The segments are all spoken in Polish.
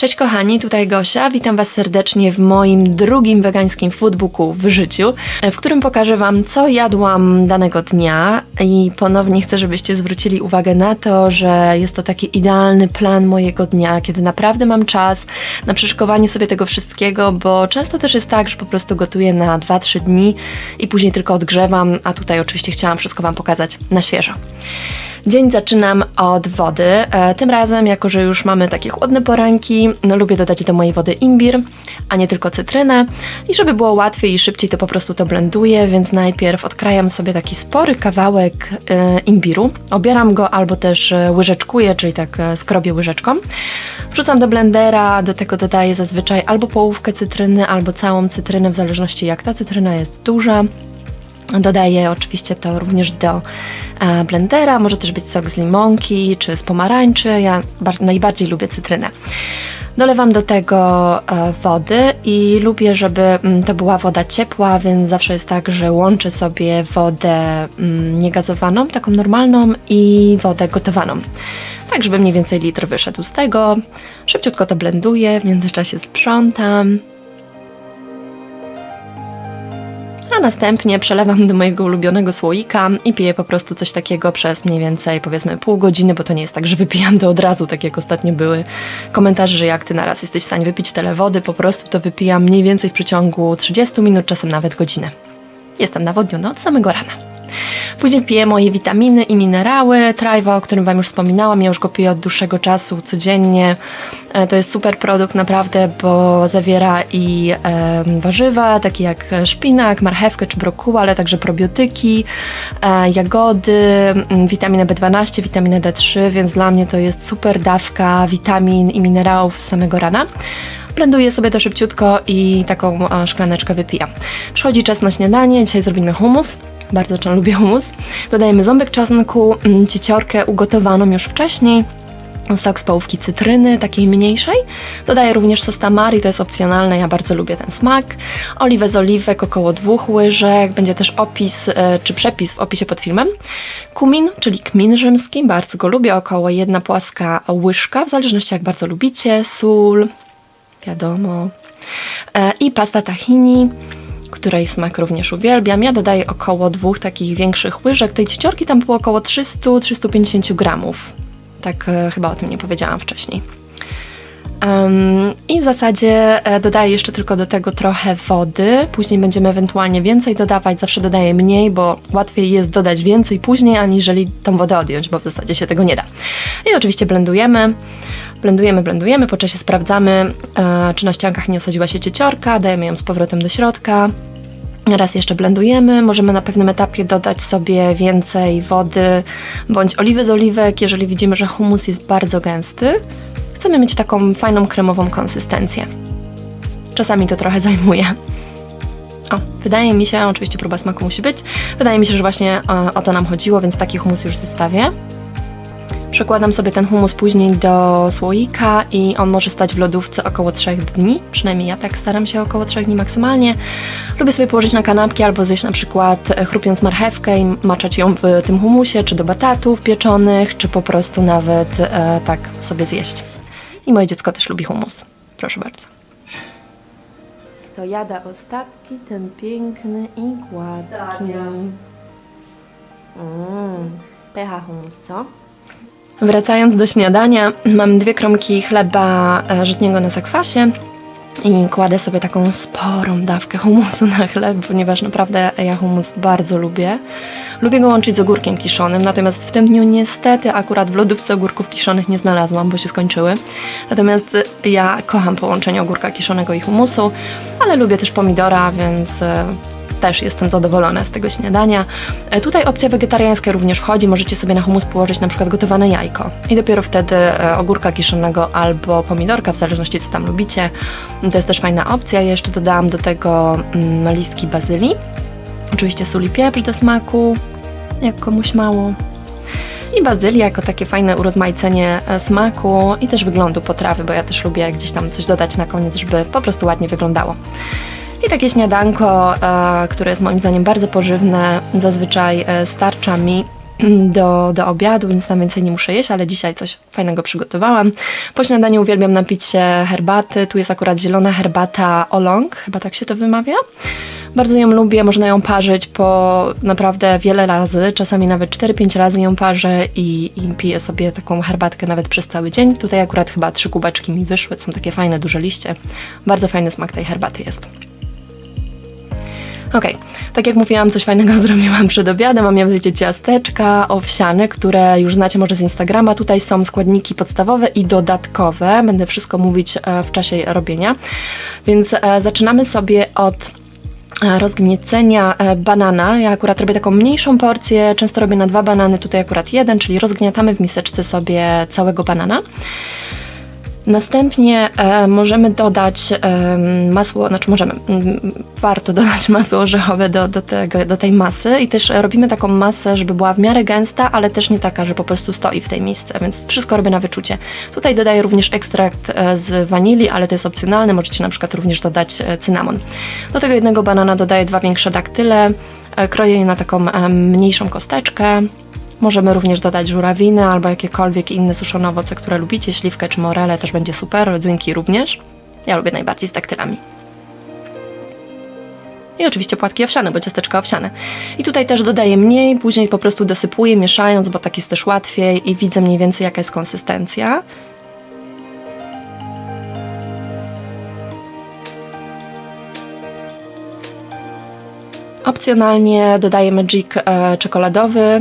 Cześć kochani, tutaj Gosia. Witam Was serdecznie w moim drugim wegańskim foodbooku w życiu, w którym pokażę Wam, co jadłam danego dnia i ponownie chcę, żebyście zwrócili uwagę na to, że jest to taki idealny plan mojego dnia, kiedy naprawdę mam czas na przeszykowanie sobie tego wszystkiego, bo często też jest tak, że po prostu gotuję na 2-3 dni i później tylko odgrzewam, a tutaj oczywiście chciałam wszystko Wam pokazać na świeżo. Dzień zaczynam od wody. E, tym razem, jako że już mamy takie chłodne poranki, no lubię dodać do mojej wody imbir, a nie tylko cytrynę. I żeby było łatwiej i szybciej, to po prostu to blenduję, więc najpierw odkrajam sobie taki spory kawałek e, imbiru. Obieram go albo też e, łyżeczkuję, czyli tak skrobię łyżeczką. Wrzucam do blendera, do tego dodaję zazwyczaj albo połówkę cytryny, albo całą cytrynę, w zależności jak ta cytryna jest duża. Dodaję oczywiście to również do e, blendera, może też być sok z limonki czy z pomarańczy. Ja najbardziej lubię cytrynę. Dolewam do tego e, wody i lubię, żeby mm, to była woda ciepła, więc zawsze jest tak, że łączę sobie wodę mm, niegazowaną, taką normalną i wodę gotowaną. Tak, żeby mniej więcej litr wyszedł z tego. Szybciutko to blenduję, w międzyczasie sprzątam. Następnie przelewam do mojego ulubionego słoika i piję po prostu coś takiego przez mniej więcej powiedzmy pół godziny, bo to nie jest tak, że wypijam to od razu, tak jak ostatnio były komentarze, że jak ty naraz jesteś w stanie wypić tyle wody, po prostu to wypijam mniej więcej w przeciągu 30 minut, czasem nawet godzinę. Jestem nawodniona od samego rana. Później piję moje witaminy i minerały. Trajwa, o którym Wam już wspominałam, ja już go piję od dłuższego czasu, codziennie. E, to jest super produkt naprawdę, bo zawiera i e, warzywa, takie jak szpinak, marchewkę czy brokuła, ale także probiotyki, e, jagody, witaminę B12, witaminę D3, więc dla mnie to jest super dawka witamin i minerałów z samego rana blenduję sobie to szybciutko i taką szklaneczkę wypijam. Przychodzi czas na śniadanie, dzisiaj zrobimy hummus. Bardzo lubię humus. Dodajemy ząbek czosnku, mm, cieciorkę ugotowaną już wcześniej, sok z połówki cytryny, takiej mniejszej. Dodaję również sos tamari, to jest opcjonalne, ja bardzo lubię ten smak. Oliwę z oliwek, około dwóch łyżek, będzie też opis e, czy przepis w opisie pod filmem. Kumin, czyli kmin rzymski, bardzo go lubię, około jedna płaska łyżka, w zależności jak bardzo lubicie. Sól, wiadomo. E, I pasta tahini której smak również uwielbiam. Ja dodaję około dwóch takich większych łyżek. Tej cieciorki tam było około 300-350 gramów. Tak e, chyba o tym nie powiedziałam wcześniej. Um, I w zasadzie e, dodaję jeszcze tylko do tego trochę wody. Później będziemy ewentualnie więcej dodawać. Zawsze dodaję mniej, bo łatwiej jest dodać więcej później, aniżeli tą wodę odjąć, bo w zasadzie się tego nie da. I oczywiście blendujemy. Blendujemy, blendujemy, po czasie sprawdzamy, e, czy na ściankach nie osadziła się cieciorka, dajemy ją z powrotem do środka. Raz jeszcze blendujemy, możemy na pewnym etapie dodać sobie więcej wody bądź oliwy z oliwek, jeżeli widzimy, że humus jest bardzo gęsty. Chcemy mieć taką fajną kremową konsystencję. Czasami to trochę zajmuje. O, wydaje mi się, oczywiście próba smaku musi być, wydaje mi się, że właśnie o, e, o to nam chodziło, więc taki humus już zostawię. Przekładam sobie ten humus później do słoika i on może stać w lodówce około 3 dni. Przynajmniej ja tak staram się około 3 dni maksymalnie. Lubię sobie położyć na kanapki albo zjeść na przykład e, chrupiąc marchewkę i maczać ją w tym humusie, czy do batatów pieczonych, czy po prostu nawet e, tak sobie zjeść. I moje dziecko też lubi humus. Proszę bardzo. To jada ostatki, ten piękny i gładki. Mm. Pecha humus, co? Wracając do śniadania, mam dwie kromki chleba e, żytniego na zakwasie i kładę sobie taką sporą dawkę humusu na chleb, ponieważ naprawdę ja humus bardzo lubię. Lubię go łączyć z ogórkiem kiszonym, natomiast w tym dniu niestety akurat w lodówce ogórków kiszonych nie znalazłam, bo się skończyły. Natomiast ja kocham połączenie ogórka kiszonego i humusu, ale lubię też pomidora, więc e, też jestem zadowolona z tego śniadania. E, tutaj opcja wegetariańska również wchodzi, możecie sobie na humus położyć na przykład gotowane jajko i dopiero wtedy e, ogórka kiszonego albo pomidorka, w zależności co tam lubicie. To jest też fajna opcja. Ja jeszcze dodałam do tego mm, listki bazylii, oczywiście sól i pieprz do smaku, jak komuś mało. I bazylia jako takie fajne urozmaicenie e, smaku i też wyglądu potrawy, bo ja też lubię gdzieś tam coś dodać na koniec, żeby po prostu ładnie wyglądało. I takie śniadanko, e, które jest moim zdaniem bardzo pożywne, zazwyczaj e, starcza mi do, do obiadu, nic tam więcej nie muszę jeść, ale dzisiaj coś fajnego przygotowałam. Po śniadaniu uwielbiam napić się herbaty. Tu jest akurat zielona herbata Olong, chyba tak się to wymawia. Bardzo ją lubię, można ją parzyć po naprawdę wiele razy, czasami nawet 4-5 razy ją parzę i, i piję sobie taką herbatkę nawet przez cały dzień. Tutaj akurat chyba trzy kubeczki mi wyszły, są takie fajne, duże liście. Bardzo fajny smak tej herbaty jest. Okej, tak jak mówiłam, coś fajnego zrobiłam przed obiadem. Mam mianowicie ciasteczka owsiane, które już znacie może z Instagrama. Tutaj są składniki podstawowe i dodatkowe. Będę wszystko mówić e, w czasie robienia. Więc e, zaczynamy sobie od e, rozgniecenia banana. Ja akurat robię taką mniejszą porcję, często robię na dwa banany, tutaj akurat jeden, czyli rozgniatamy w miseczce sobie całego banana. Następnie e, możemy dodać e, masło, znaczy możemy, m, warto dodać masło orzechowe do, do, tego, do tej masy i też robimy taką masę, żeby była w miarę gęsta, ale też nie taka, że po prostu stoi w tej misce, więc wszystko robię na wyczucie. Tutaj dodaję również ekstrakt e, z wanilii, ale to jest opcjonalne, możecie na przykład również dodać e, cynamon. Do tego jednego banana dodaję dwa większe daktyle, e, kroję je na taką mniejszą kosteczkę, Możemy również dodać żurawiny albo jakiekolwiek inne suszone owoce, które lubicie, śliwkę czy morele też będzie super, rodzynki również. Ja lubię najbardziej z daktylami. I oczywiście płatki owsiane, bo ciasteczka owsiane. I tutaj też dodaję mniej, później po prostu dosypuję, mieszając, bo tak jest też łatwiej i widzę mniej więcej jaka jest konsystencja. Opcjonalnie dodaję Magic e, czekoladowy,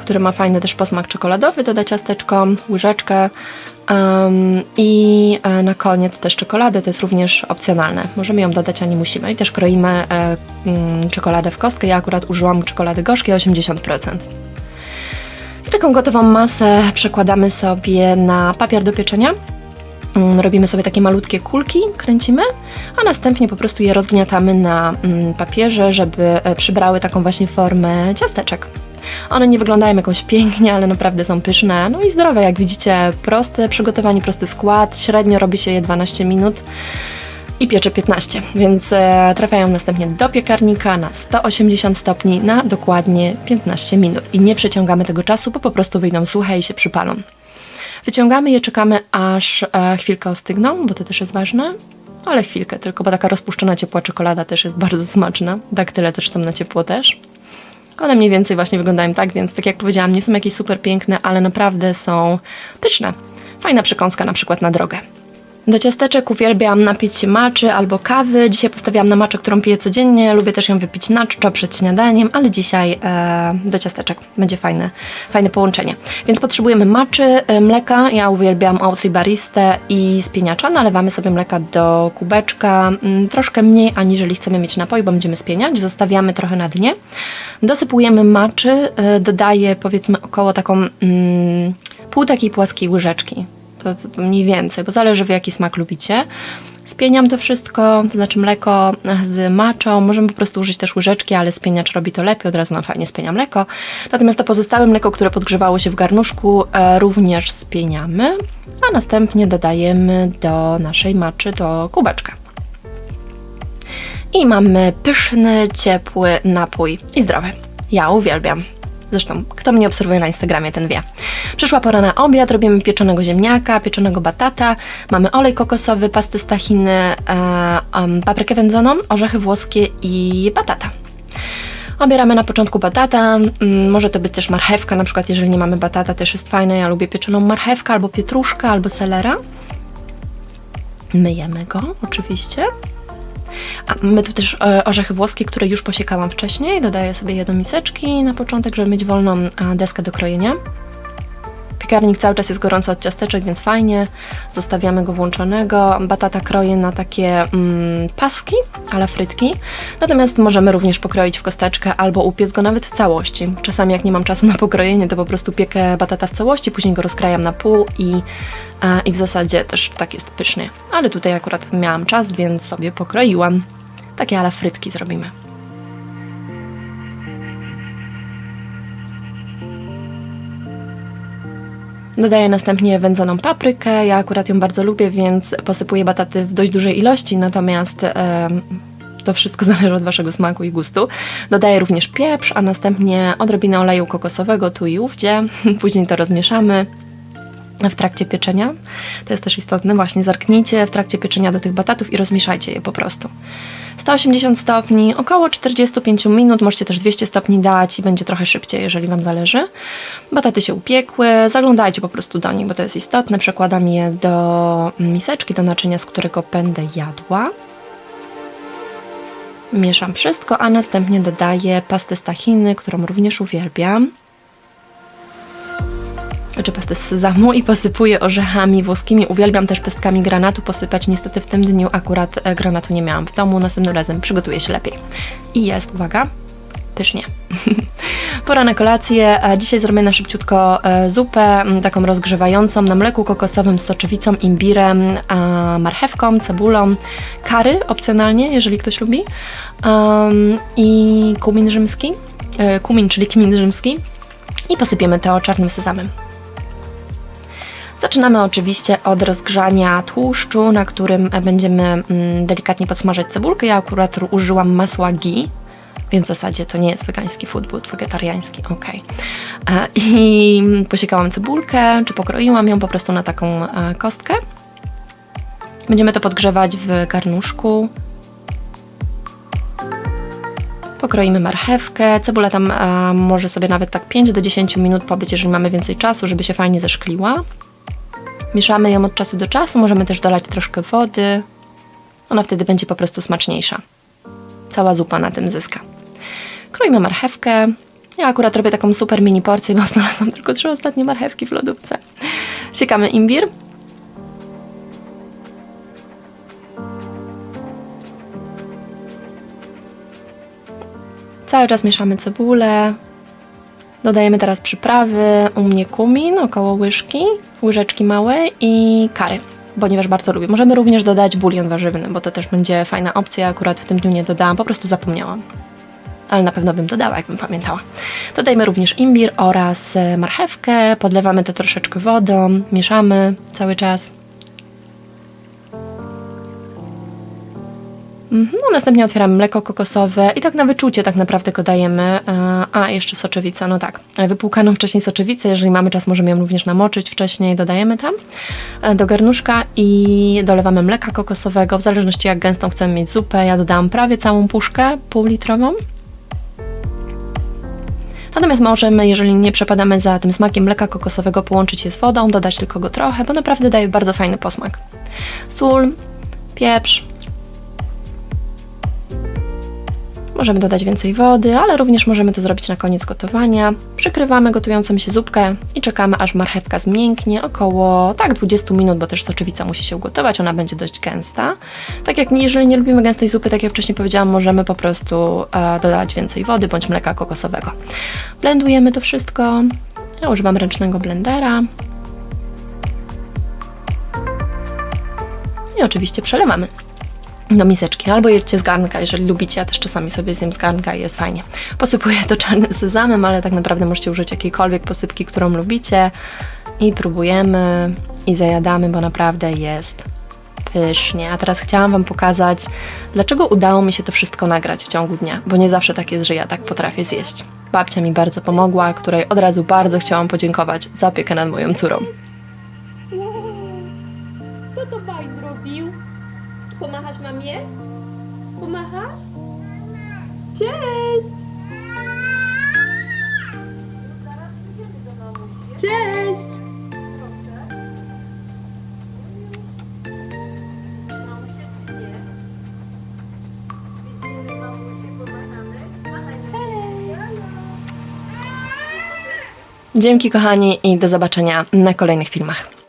który ma fajny też posmak czekoladowy, doda ciasteczko, łyżeczkę um, i e, na koniec też czekoladę, to jest również opcjonalne. Możemy ją dodać, a nie musimy. I też kroimy e, mm, czekoladę w kostkę. Ja akurat użyłam czekolady gorzkiej 80%. I taką gotową masę przekładamy sobie na papier do pieczenia. Mm, robimy sobie takie malutkie kulki, kręcimy, a następnie po prostu je rozgniatamy na mm, papierze, żeby e, przybrały taką właśnie formę ciasteczek. One nie wyglądają jakoś pięknie, ale naprawdę są pyszne, no i zdrowe, jak widzicie, proste przygotowanie, prosty skład, średnio robi się je 12 minut i piecze 15, więc e, trafiają następnie do piekarnika na 180 stopni na dokładnie 15 minut. I nie przeciągamy tego czasu, bo po prostu wyjdą suche i się przypalą. Wyciągamy je, czekamy aż e, chwilkę ostygną, bo to też jest ważne, ale chwilkę tylko, bo taka rozpuszczona ciepła czekolada też jest bardzo smaczna, daktyle też tam na ciepło też. One mniej więcej właśnie wyglądają tak, więc tak jak powiedziałam, nie są jakieś super piękne, ale naprawdę są pyszne. Fajna przekąska na przykład na drogę. Do ciasteczek uwielbiam napić się maczy albo kawy. Dzisiaj postawiłam na maczę, którą piję codziennie. Lubię też ją wypić na czczo przed śniadaniem, ale dzisiaj e, do ciasteczek będzie fajne, fajne połączenie. Więc potrzebujemy maczy, e, mleka. Ja uwielbiam Oatly Baristę i spieniacza. Nalewamy sobie mleka do kubeczka, mm, troszkę mniej aniżeli chcemy mieć napoi, bo będziemy spieniać. Zostawiamy trochę na dnie. Dosypujemy maczy. E, dodaję powiedzmy około taką mm, pół takiej płaskiej łyżeczki to, to, mniej więcej, bo zależy w jaki smak lubicie. Spieniam to wszystko, to znaczy mleko z maczą. Możemy po prostu użyć też łyżeczki, ale spieniacz robi to lepiej, od razu nam fajnie spienia mleko. Natomiast to pozostałe mleko, które podgrzewało się w garnuszku, e, również spieniamy, a następnie dodajemy do naszej maczy, do kubeczka. I mamy pyszny, ciepły napój i zdrowy. Ja uwielbiam. Zresztą, kto mnie obserwuje na Instagramie, ten wie. Przyszła pora na obiad, robimy pieczonego ziemniaka, pieczonego batata, mamy olej kokosowy, pasty stachiny, e, um, paprykę wędzoną, orzechy włoskie i batata. Obieramy na początku batata, mm, może to być też marchewka, na przykład jeżeli nie mamy batata też jest fajne, ja lubię pieczoną marchewkę albo pietruszkę, albo selera. Myjemy go oczywiście. A mamy tu też e, orzechy włoskie, które już posiekałam wcześniej. Dodaję sobie je do miseczki na początek, żeby mieć wolną deskę do krojenia. Piekarnik cały czas jest gorący od ciasteczek, więc fajnie. Zostawiamy go włączonego. Batata kroję na takie mm, paski, ale frytki. Natomiast możemy również pokroić w kosteczkę albo upiec go nawet w całości. Czasami jak nie mam czasu na pokrojenie, to po prostu piekę batata w całości, później go rozkrajam na pół i, e, i w zasadzie też tak jest pyszny. Ale tutaj akurat miałam czas, więc sobie pokroiłam. Takie ale frytki zrobimy. Dodaję następnie wędzoną paprykę. Ja akurat ją bardzo lubię, więc posypuję bataty w dość dużej ilości, natomiast To wszystko zależy od Waszego smaku i gustu. Dodaję również pieprz, a następnie odrobinę oleju kokosowego tu i ówdzie. Później to rozmieszamy w trakcie pieczenia. To jest też istotne, właśnie zerknijcie w trakcie pieczenia do tych batatów i rozmieszajcie je po prostu. 180 stopni, około 45 minut, możecie też 200 stopni dać i będzie trochę szybciej, jeżeli Wam zależy. Bataty się upiekły, zaglądajcie po prostu do nich, bo to jest istotne. Przekładam je do miseczki, do naczynia, z którego będę jadła. Mieszam wszystko, a następnie dodaję pastę z tahiny, którą również uwielbiam czy pastę z sezamu i posypuję orzechami włoskimi. Uwielbiam też pestkami granatu posypać. Niestety w tym dniu akurat e, granatu nie miałam w domu. Następnym razem przygotuję się lepiej. I jest, uwaga, pysznie. Pora na kolację. A Dzisiaj zrobię na szybciutko e, zupę, taką rozgrzewającą na mleku kokosowym z soczewicą, imbirem, marchewką, cebulą, kary opcjonalnie, jeżeli ktoś lubi, i kumin rzymski, e, kumin, czyli kmin rzymski i posypiemy to czarnym sezamem. Zaczynamy oczywiście od rozgrzania tłuszczu, na którym będziemy mm, delikatnie podsmażać cebulkę. Ja akurat użyłam masła ghee, więc w zasadzie to nie jest wegański food, był wegetariański, ok. E, I posiekałam cebulkę, czy pokroiłam ją po prostu na taką e, kostkę. Będziemy to podgrzewać w garnuszku. Pokroimy marchewkę. Cebula tam e, może sobie nawet tak 5 do 10 minut pobyć, jeżeli mamy więcej czasu, żeby się fajnie zeszkliła. Mieszamy ją od czasu do czasu, możemy też dolać troszkę wody. Ona wtedy będzie po prostu smaczniejsza. Cała zupa na tym zyska. Kroimy marchewkę. Ja akurat robię taką super mini porcję, bo znalazłam tylko trzy ostatnie marchewki w lodówce. Siekamy imbir. Cały czas mieszamy cebulę. Dodajemy teraz przyprawy. U mnie kumin, około łyżki, łyżeczki małe i kary, ponieważ bardzo lubię. Możemy również dodać bulion warzywny, bo to też będzie fajna opcja. Akurat w tym dniu nie dodałam, po prostu zapomniałam. Ale na pewno bym dodała, jakbym pamiętała. Dodajmy również imbir oraz marchewkę. Podlewamy to troszeczkę wodą, mieszamy cały czas. No, następnie otwieramy mleko kokosowe i tak na wyczucie tak naprawdę go dajemy. E, A, jeszcze soczewica, no tak. E, Wypłukaną wcześniej soczewicę, jeżeli mamy czas, możemy ją również namoczyć wcześniej, dodajemy tam e, do garnuszka i dolewamy mleka kokosowego, w zależności jak gęstą chcemy mieć zupę. Ja dodałam prawie całą puszkę, półlitrową. Natomiast możemy, jeżeli nie przepadamy za tym smakiem mleka kokosowego, połączyć je z wodą, dodać tylko go trochę, bo naprawdę daje bardzo fajny posmak. Sól, pieprz, Możemy dodać więcej wody, ale również możemy to zrobić na koniec gotowania. Przykrywamy gotującą się zupkę i czekamy aż marchewka zmięknie, około tak 20 minut, bo też soczewica musi się ugotować, ona będzie dość gęsta. Tak jak jeżeli nie lubimy gęstej zupy, tak jak wcześniej powiedziałam, możemy po prostu e, dodać więcej wody bądź mleka kokosowego. Blendujemy to wszystko. Ja używam ręcznego blendera. I oczywiście przelewamy do miseczki, albo jedźcie z garnka, jeżeli lubicie, ja też czasami sobie zjem z garnka i jest fajnie. Posypuję to czarnym sezamem, ale tak naprawdę możecie użyć jakiejkolwiek posypki, którą lubicie i próbujemy i zajadamy, bo naprawdę jest pysznie. A teraz chciałam Wam pokazać, dlaczego udało mi się to wszystko nagrać w ciągu dnia, bo nie zawsze tak jest, że ja tak potrafię zjeść. Babcia mi bardzo pomogła, której od razu bardzo chciałam podziękować za opiekę nad moją córą. Cześć! Cześć! Dzięki kochani i do zobaczenia na kolejnych filmach.